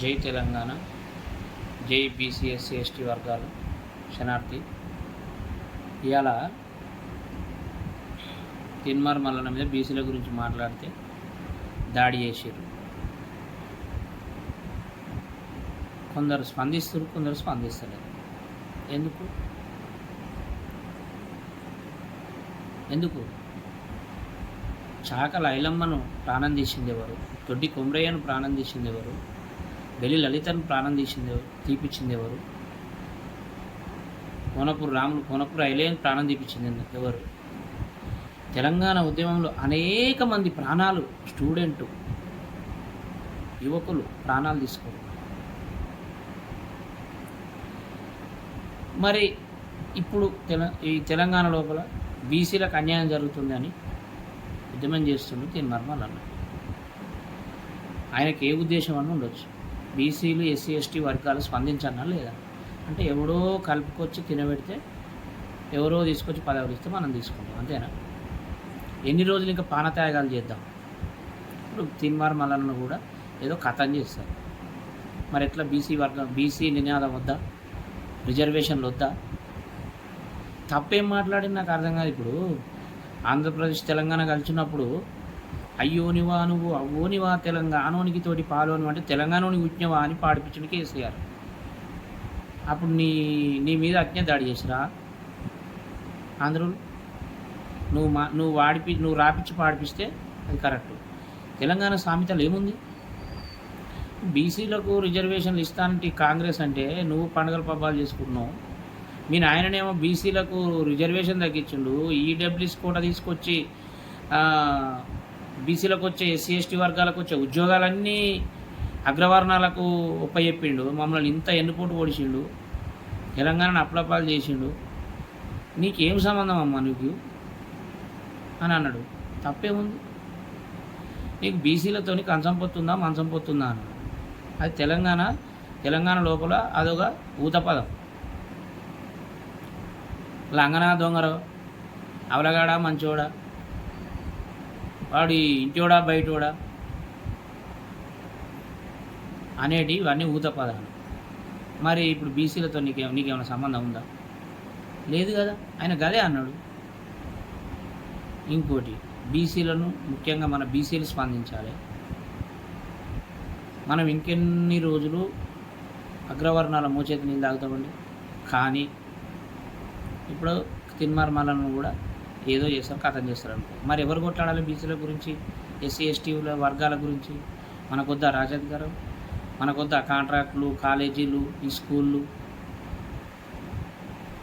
జై Telangana BC SC ST వర్గాలు శనార్థి ఇవాళ తిన్మార్ మల్లన మీద బీసీల గురించి మాట్లాడితే దాడి చేసారు కొందరు స్పందిస్తారు కొందరు స్పందిస్తలేరు ఎందుకు? ఎందుకు? చాకల ఐలమ్మను ప్రాణం తీసింది ఎవరు? దొడ్డి కొమరయ్యను ప్రాణం తీసింది ఎవరు? బెల్లి లలితను ప్రాణం తీసింది ఎవరు? తీపిచ్చింది ఎవరు? కోనపూర్ రాములు కోనపూర్ ఐలేని ప్రాణం తీపిచ్చింది ఎవరు? తెలంగాణ ఉద్యమంలో అనేక మంది ప్రాణాలు స్టూడెంట్ యువకులు ప్రాణాలు తీసుకోరు. మరి ఇప్పుడు తెల ఈ తెలంగాణ లోపల బీసీలకు అన్యాయం జరుగుతుందని ఉద్యమం చేస్తుంది దీని మర్మాలు అన్న. ఆయనకి ఏ ఉద్దేశం అని ఉండొచ్చు. బీసీలు ఎస్సీ ఎస్టీ వర్గాలు స్పందించన్నా లేదా? అంటే ఎవడో కలుపుకొచ్చి తినబెడితే ఎవరో తీసుకొచ్చి పదవులు ఇస్తే మనం తీసుకుంటాం అంతేనా? ఎన్ని రోజులు ఇంకా పానత్యాగాలు చేద్దాం? ఇప్పుడు తిన్మార్ మల్లన్న కూడా ఏదో కథం చేస్తారు మరి ఎట్లా బీసీ వర్గం బీసీ నినాదం వద్దా? రిజర్వేషన్లు వద్దా? తప్పేం మాట్లాడింది నాకు అర్థం కాదు ఇప్పుడు. ఆంధ్రప్రదేశ్ తెలంగాణ కలిసినప్పుడు అయ్యోనివా నువ్వు అవ్వోనివా తెలంగాణోనికి తోటి పాలోను అంటే తెలంగాణోని ఉజ్ఞవా అని పాడిపించిన కేసీఆర్. అప్పుడు నీ నీ మీద అజ్ఞ దాడి చేసిరా? ఆంధ్రులు నువ్వు మా నువ్వు వాడిపి నువ్వు రాపిచ్చి పాడిపిస్తే అది కరెక్ట్. తెలంగాణ సామెతలు ఏముంది? బీసీలకు రిజర్వేషన్లు ఇస్తానంటే కాంగ్రెస్ అంటే నువ్వు పండుగల పబ్బాలు చేసుకుంటున్నావు. మీ నాయననేమో బీసీలకు రిజర్వేషన్ తగ్గించిండు ఈడబ్ల్యూస్ కూడా తీసుకొచ్చి బీసీలకు వచ్చే ఎస్సీ ఎస్టీ వర్గాలకు వచ్చే ఉద్యోగాలన్నీ అగ్రవర్ణాలకు ఒప్పచెప్పిండు మమ్మల్ని ఇంత ఎన్నుపోటు పొడిచిండు. తెలంగాణను అప్లపాలు చేసిండు. నీకేం సంబంధం అమ్మా నీకు అని అన్నాడు. తప్పేముంది? నీకు బీసీలతోని కంచం పొత్తుందా మంచం పొత్తుందా అన్నాడు. అది తెలంగాణ తెలంగాణ లోపల అదొక ఊతపదం. లంగనా దొంగరో అవలగాడ మంచోడా? వాడి ఇంటోడా బయటోడా అనేటి ఇవన్నీ ఊత పదాలు. మరి ఇప్పుడు బీసీలతో నీకే నీకేమైనా సంబంధం ఉందా? లేదు కదా ఆయన గదే అన్నాడు. ఇంకోటి బీసీలను ముఖ్యంగా మన బీసీలు స్పందించాలి. మనం ఇంకెన్ని రోజులు అగ్రవర్ణాల మోచేతి నీళ్ళు తాగుతామండి? కానీ ఇప్పుడు తిన్మార్మాలను కూడా ఏదో చేస్తారు కథం చేస్తారు అనుకో మరి ఎవరు కొట్లాడాలి బీసీల గురించి ఎస్సీ ఎస్టీల వర్గాల గురించి? మనకొద్దా రాజాధికారం మనకొద్దా కాంట్రాక్టులు కాలేజీలు ఈ స్కూళ్ళు.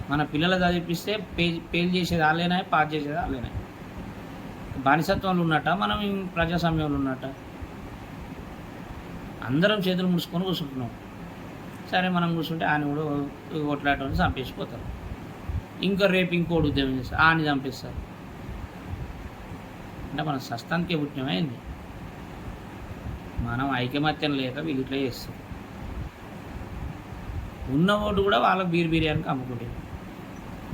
మన పిల్లలు చదివిపిస్తే పే పేలు చేసేది వాళ్ళేనా పాస్ చేసేది వాళ్ళేనా బానిసత్వంలో ఉన్నట్ట? మనం ప్రజాస్వామ్యంలో ఉన్నట్ట? అందరం చేతులు ముడుచుకొని కూర్చుంటున్నాం. సరే మనం కూర్చుంటే ఆయన కూడా కొట్లాటని చంపేసిపోతారు ఇంకా రేపు ఇంకోటి ఉద్యమం చేస్తారు. ఆని చంపిస్తారు. అంటే మన సస్తానికే పుట్టినమైంది మనం ఐకమత్యం లేక వీళ్ళు ఇట్లా చేస్తాం ఉన్న ఓటు కూడా వాళ్ళకి బీర్ బిర్యానీకి అమ్ముకుంటారు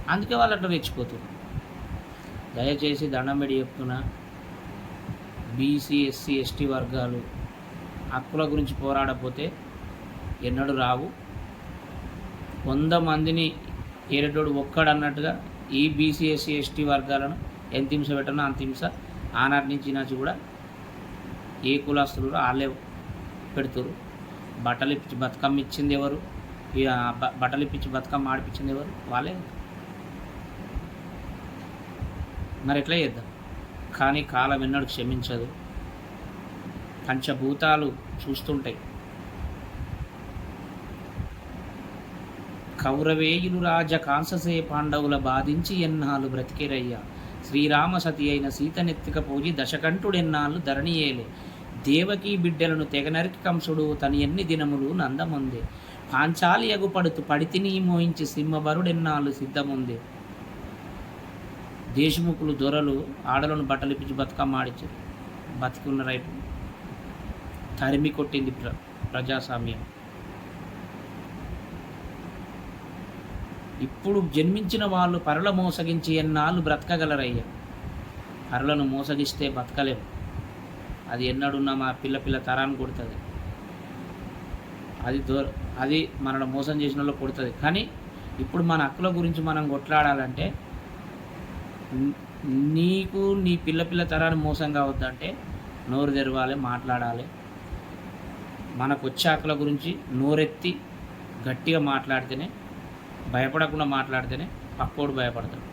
అందుకే వాళ్ళు అట్లా రెచ్చిపోతుంది దయచేసి దండం పెట్టి చెప్తున్నా బీసీ ఎస్సీ ఎస్టీ వర్గాలు హక్కుల గురించి పోరాడపోతే ఎన్నడూ రావు. వంద మందిని ఏరేటోడు ఒక్కడు అన్నట్టుగా ఈ బీసీ ఎస్సీ ఎస్టీ వర్గాలను ఎంత హింస పెట్టనో అంత హింస ఆనాటి నుంచి ఈనాటి కూడా ఏ కులాస్తులు వాళ్ళే పెడుతురు బట్టలు ఇప్పించి బతుకమ్మ ఇచ్చింది ఎవరు? ఇక బట్టలు ఇప్పించి బతుకమ్మ ఆడిపించింది ఎవరు? వాళ్ళే. మరి ఎట్లా చేద్దాం? కానీ కాలం ఎన్నడూ క్షమించదు. పంచభూతాలు చూస్తుంటాయి. కౌరవేయులు రాజ కాంససే పాండవుల బాధించి ఎన్నాళ్ళు బ్రతికేరయ్యా? శ్రీరామ సతి అయిన సీతనెత్తిక దశకంఠుడు దశకంఠుడెన్నాళ్ళు ధరణియేలే. దేవకీ బిడ్డలను తెగనరికి కంసుడు తన ఎన్ని దినములు నందముందే. పాంచాలి ఎగుపడుతూ పడితిని మోయించి సింహబరుడెన్నాళ్ళు సిద్ధముందే. దేశముఖులు దొరలు ఆడలను బట్టలిపించి ఇప్పించి బతికున్న రైపు తరిమి కొట్టింది ప్ర ప్రజాస్వామ్యం. ఇప్పుడు జన్మించిన వాళ్ళు పరుల మోసగించి ఎన్నాళ్ళు బ్రతకగలరయ్యా? పరులను మోసగిస్తే బతకలేము అది ఎన్నడున్నా మా పిల్ల పిల్ల తరాన్ని కొడుతుంది. అది దూర అది మనల్ని మోసం చేసిన వాళ్ళు కొడుతుంది. కానీ ఇప్పుడు మన హక్కుల గురించి మనం కొట్లాడాలంటే నీకు నీ పిల్ల పిల్ల తరాన్ని మోసం కావద్దంటే నోరు తెరవాలి మాట్లాడాలి. మనకు వచ్చే హక్కుల గురించి నోరెత్తి గట్టిగా మాట్లాడితేనే భయపడకుండా మాట్లాడితేనే పక్కోడు భయపడతాడు.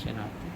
శనార్థి